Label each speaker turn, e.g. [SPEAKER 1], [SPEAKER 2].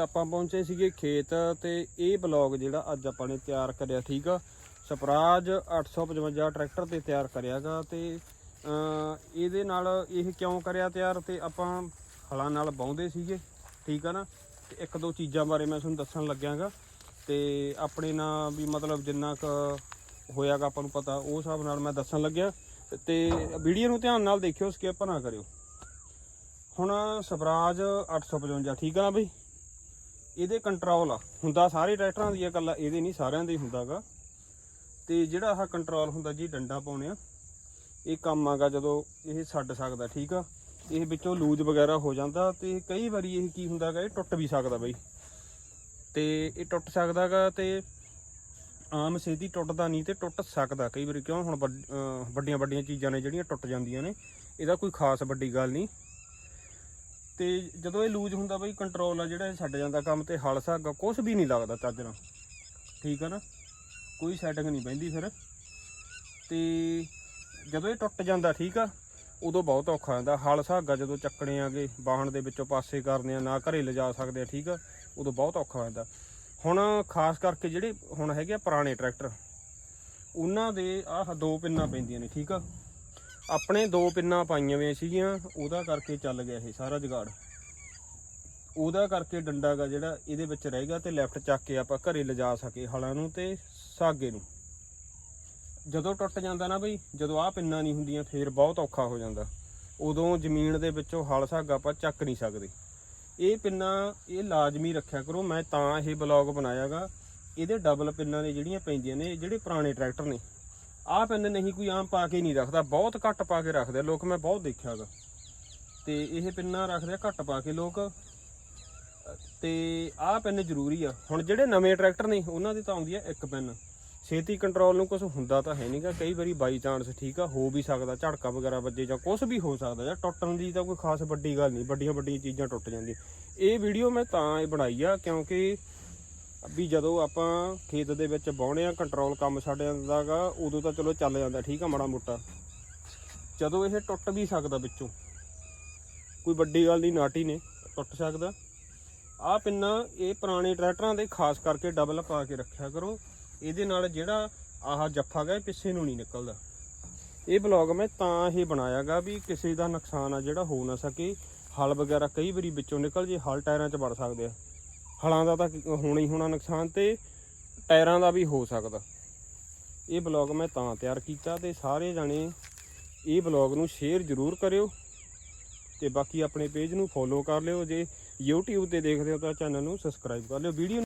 [SPEAKER 1] ਆਪਾਂ ਪਹੁੰਚੇ ਸੀਗੇ ਖੇਤ ਤੇ ਇਹ ਬਲੌਗ ਜਿਹੜਾ ਅੱਜ ਆਪਾਂ ਨੇ ਤਿਆਰ ਕਰਿਆ, ਠੀਕ ਆ? ਸਪਰਾਜ 855 ਟਰੈਕਟਰ ਤੇ ਤਿਆਰ ਕਰਿਆਗਾ ਤੇ ਅਮ ਇਹਦੇ ਨਾਲ ਇਹ ਕਿਉਂ ਕਰਿਆ ਤਿਆਰ ਤੇ ਆਪਾਂ ਹਲਾਂ ਨਾਲ ਬਾਉਂਦੇ ਸੀਗੇ, ਠੀਕ ਆ ਨਾ? ਤੇ ਇੱਕ ਦੋ ਚੀਜ਼ਾਂ ਬਾਰੇ ਮੈਂ ਤੁਹਾਨੂੰ ਦੱਸਣ ਲੱਗਿਆਗਾ ਤੇ ਆਪਣੇ ਨਾਲ ਵੀ ਮਤਲਬ ਜਿੰਨਾ ਕ ਹੋਇਆਗਾ ਆਪਾਂ ਨੂੰ ਪਤਾ, ਉਹ ਹਿਸਾਬ ਨਾਲ ਮੈਂ ਦੱਸਣ ਲੱਗਿਆ। ਤੇ ਵੀਡੀਓ ਨੂੰ ਧਿਆਨ ਨਾਲ ਦੇਖਿਓ, ਸਕਿਪ ਨਾ ਕਰਿਓ। ਹੁਣ ਸਵਰਾਜ 855 ਠੀਕ ਆ ਨਾ ਬਈ? ਇਹਦੇ ਕੰਟਰੋਲ ਹੁੰਦਾ ਸਾਰੇ ਟਰੈਕਟਰਾਂ ਦੀ ਆ ਇਕੱਲਾ ਇਹਦੇ ਨਹੀਂ ਸਾਰਿਆਂ ਦੇ ਹੀ ਹੁੰਦਾਗਾ। ਤੇ ਜਿਹੜਾ ਆਹ ਕੰਟਰੋਲ ਹੁੰਦਾ ਜੀ ਡੰਡਾ ਪਾਉਣੇ ਆ, ਇਹ ਕੰਮ ਆਗਾ ਜਦੋਂ ਇਹ ਛੱਡ ਸਕਦਾ, ਠੀਕ ਆ? ਇਹ ਵਿੱਚੋਂ ਲੂਜ ਵਗੈਰਾ ਹੋ ਜਾਂਦਾ ਤੇ ਕਈ ਵਾਰੀ ਇਹ ਕੀ ਹੁੰਦਾਗਾ, ਇਹ ਟੁੱਟ ਵੀ ਸਕਦਾ ਬਈ। ਤੇ ਇਹ ਟੁੱਟ ਸਕਦਾਗਾ ਤੇ ਆਮ ਛੇਤੀ ਟੁੱਟਦਾ ਨਹੀਂ ਤੇ ਟੁੱਟ ਸਕਦਾ। ਕਈ ਵਾਰੀ ਕਿਉਂ? ਹੁਣ ਵੱਡ- ਵੱਡੀਆਂ ਵੱਡੀਆਂ ਚੀਜ਼ਾਂ ਨੇ ਜਿਹੜੀਆਂ ਟੁੱਟ ਜਾਂਦੀਆਂ ਨੇ, ਇਹਦਾ ਕੋਈ ਖਾਸ ਵੱਡੀ ਗੱਲ ਨਹੀਂ। ਤੇ ਜਦੋਂ ਇਹ ਲੂਜ ਹੁੰਦਾ ਬਈ ਕੰਟਰੋਲ ਆ ਜਿਹੜਾ ਇਹ ਛੱਡ ਜਾਂਦਾ ਕੰਮ ਤੇ, ਹਲ ਸਾਗਾ ਕੁਝ ਵੀ ਨਹੀਂ ਲੱਗਦਾ ਚੱਜ ਨਾਲ। ਠੀਕ ਆ ਨਾ? ਕੋਈ ਸੈਟਿੰਗ ਨਹੀਂ ਪੈਂਦੀ ਫਿਰ। ਤੇ ਜਦੋਂ ਇਹ ਟੁੱਟ ਜਾਂਦਾ, ਠੀਕ ਆ, ਉਦੋਂ ਬਹੁਤ ਔਖਾ ਹੁੰਦਾ। ਹਲ ਸਾਗਾ ਜਦੋਂ ਚੱਕਣੇ ਆਗੇ, ਵਾਹਣ ਦੇ ਵਿੱਚੋਂ ਪਾਸੇ ਕਰਨੇ ਆ, ਨਾ ਘਰੇ ਲਿਜਾ ਸਕਦੇ ਆ, ਠੀਕ ਆ, ਉਦੋਂ ਬਹੁਤ ਔਖਾ ਹੁੰਦਾ ਹੁਣ ਖਾਸ ਕਰਕੇ ਜਿਹੜੇ ਹੁਣ ਹੈਗੇ ਆ ਪੁਰਾਣੇ ਟਰੈਕਟਰ, ਉਹਨਾਂ ਦੇ ਆਹ ਦੋ ਪਿੰਨਾਂ ਪੈਂਦੀਆਂ ਨੇ, ਠੀਕ ਆ। ਆਪਣੇ ਦੋ ਪਿੰਨਾਂ ਪਾਈਆਂ ਹੋਈਆਂ ਸੀਗੀਆਂ, ਉਹਦਾ ਕਰਕੇ ਚੱਲ ਗਿਆ ਇਹ ਸਾਰਾ ਜੁਗਾੜ। ਉਹਦਾ ਕਰਕੇ ਡੰਡਾ ਗਾ ਜਿਹੜਾ ਇਹਦੇ ਵਿੱਚ ਰਹੇਗਾ ਗਿਆ ਤੇ ਲੈਫਟ ਚੱਕ ਕੇ ਆਪਾਂ ਘਰੇ ਲਿਜਾ ਸਕੇ ਹਲਾਂ ਨੂੰ ਤੇ ਸਾਗੇ ਨੂੰ। ਜਦੋਂ ਟੁੱਟ ਜਾਂਦਾ ਨਾ ਬਈ, ਜਦੋਂ ਆਹ ਪਿੰਨਾਂ ਨਹੀਂ ਹੁੰਦੀਆਂ, ਫੇਰ ਬਹੁਤ ਔਖਾ ਹੋ ਜਾਂਦਾ। ਉਦੋਂ ਜ਼ਮੀਨ ਦੇ ਵਿੱਚੋਂ ਹਲ ਸਾਗਾ ਆਪਾਂ ਚੱਕ ਨਹੀਂ ਸਕਦੇ। ਇਹ ਪਿੰਨਾਂ, ਇਹ ਲਾਜ਼ਮੀ ਰੱਖਿਆ ਕਰੋ, ਮੈਂ ਤਾਂ ਇਹ ਬਲੌਗ ਬਣਾਇਆਗਾ ਇਹਦੇ ਡਬਲ ਪਿੰਨਾਂ ਨੇ ਜਿਹੜੀਆਂ ਪੈਂਦੀਆਂ ਨੇ ਜਿਹੜੇ ਪੁਰਾਣੇ ਟਰੈਕਟਰ ਨੇ ਆਹ ਪਿੰਨ ਨਹੀਂ ਕੋਈ ਆਮ ਪਾ ਕੇ ਨਹੀਂ ਰੱਖਦਾ, ਬਹੁਤ ਘੱਟ ਪਾ ਕੇ ਰੱਖਦੇ ਆ ਲੋਕ, ਮੈਂ ਬਹੁਤ ਦੇਖਿਆਗਾ ਤੇ ਇਹ ਪਿੰਨਾਂ ਰੱਖਦੇ ਆ, ਘੱਟ ਪਾ ਕੇ ਲੋਕ। ਤੇ ਆਹ ਪਿੰਨ ਜ਼ਰੂਰੀ ਆ। ਹੁਣ ਜਿਹੜੇ ਨਵੇਂ ਟਰੈਕਟਰ ਨੇ, ਉਹਨਾਂ ਦੀ ਤਾਂ ਆਉਂਦੀ ਆ ਇੱਕ ਪਿੰਨ। ਛੇਤੀ ਕੰਟਰੋਲ ਨੂੰ ਕੁਝ ਹੁੰਦਾ ਤਾਂ ਹੈ ਨਹੀਂਗਾ ਕਈ ਵਾਰੀ ਬਾਈ ਚਾਂਸ ਠੀਕ ਆ, ਹੋ ਵੀ ਸਕਦਾ ਝੜਕਾ ਵਗੈਰਾ ਵੱਜੇ ਜਾਂ ਕੁਝ ਵੀ ਹੋ ਸਕਦਾ ਜਾਂ ਟੁੱਟਣ ਦੀ ਤਾਂ ਕੋਈ ਖਾਸ ਵੱਡੀ ਗੱਲ ਨਹੀਂ ਵੱਡੀਆਂ ਵੱਡੀਆਂ ਚੀਜ਼ਾਂ ਟੁੱਟ ਜਾਂਦੀਆਂ। ਇਹ ਵੀਡੀਓ ਮੈਂ ਤਾਂ ਇਹ ਬਣਾਈ ਆ ਕਿਉਂਕਿ ਵੀ ਜਦੋਂ ਆਪਾਂ ਖੇਤ ਦੇ ਵਿੱਚ ਬਾਉਣੇ ਆ ਕੰਟਰੋਲ ਕੰਮ ਛੱਡ ਜਾਂਦਾਗਾ ਉਦੋਂ ਤਾਂ ਚਲੋ ਚੱਲ ਜਾਂਦਾ, ਠੀਕ ਆ ਮਾੜਾ ਮੋਟਾ। ਜਦੋਂ ਇਹ ਟੁੱਟ ਵੀ ਸਕਦਾ ਵਿੱਚੋਂ, ਕੋਈ ਵੱਡੀ ਗੱਲ ਨਹੀਂ, ਨਾਟੀ ਨੇ, ਟੁੱਟ ਸਕਦਾ। ਆਹ ਪਿੰਨਾ ਇਹ ਪੁਰਾਣੇ ਟਰੈਕਟਰਾਂ ਦੇ ਖਾਸ ਕਰਕੇ ਡਬਲ ਪਾ ਕੇ ਰੱਖਿਆ ਕਰੋ। ਇਹਦੇ ਨਾਲ ਜਿਹੜਾ ਆਹ ਜੱਫਾ ਗਾ, ਇਹ ਪਿੱਛੇ ਨੂੰ ਨਹੀਂ ਨਿਕਲਦਾ। ਇਹ ਬਲੌਗ ਮੈਂ ਤਾਂ ਇਹ ਬਣਾਇਆਗਾ ਵੀ ਕਿਸੇ ਦਾ ਨੁਕਸਾਨ ਆ ਜਿਹੜਾ ਹੋ ਨਾ ਸਕੇ। ਹਲ ਵਗੈਰਾ ਕਈ ਵਾਰੀ ਵਿੱਚੋਂ ਨਿਕਲ ਜੇ, ਹਲ ਟਾਇਰਾਂ 'ਚ ਵੜ ਸਕਦੇ ਆ। ਹਲਾਂ ਦਾ ਤਾਂ ਹੋਣਾ ਹੀ ਹੋਣਾ ਨੁਕਸਾਨ ਤੇ ਟਾਇਰਾਂ ਦਾ ਵੀ ਹੋ ਸਕਦਾ। ਇਹ ਬਲੌਗ ਮੈਂ ਤਾਂ ਤਿਆਰ ਕੀਤਾ ਤੇ ਸਾਰੇ ਜਾਣੇ ਇਹ ਬਲੌਗ ਨੂੰ ਸ਼ੇਅਰ ਜ਼ਰੂਰ ਕਰਿਓ ਤੇ ਬਾਕੀ ਆਪਣੇ ਪੇਜ ਨੂੰ ਫੋਲੋ ਕਰ ਲਿਓ। ਜੇ YouTube ਤੇ ਦੇਖਦੇ ਹੋ ਤਾਂ ਚੈਨਲ ਨੂੰ ਸਬਸਕ੍ਰਾਈਬ ਕਰ ਲਿਓ। ਵੀਡੀਓ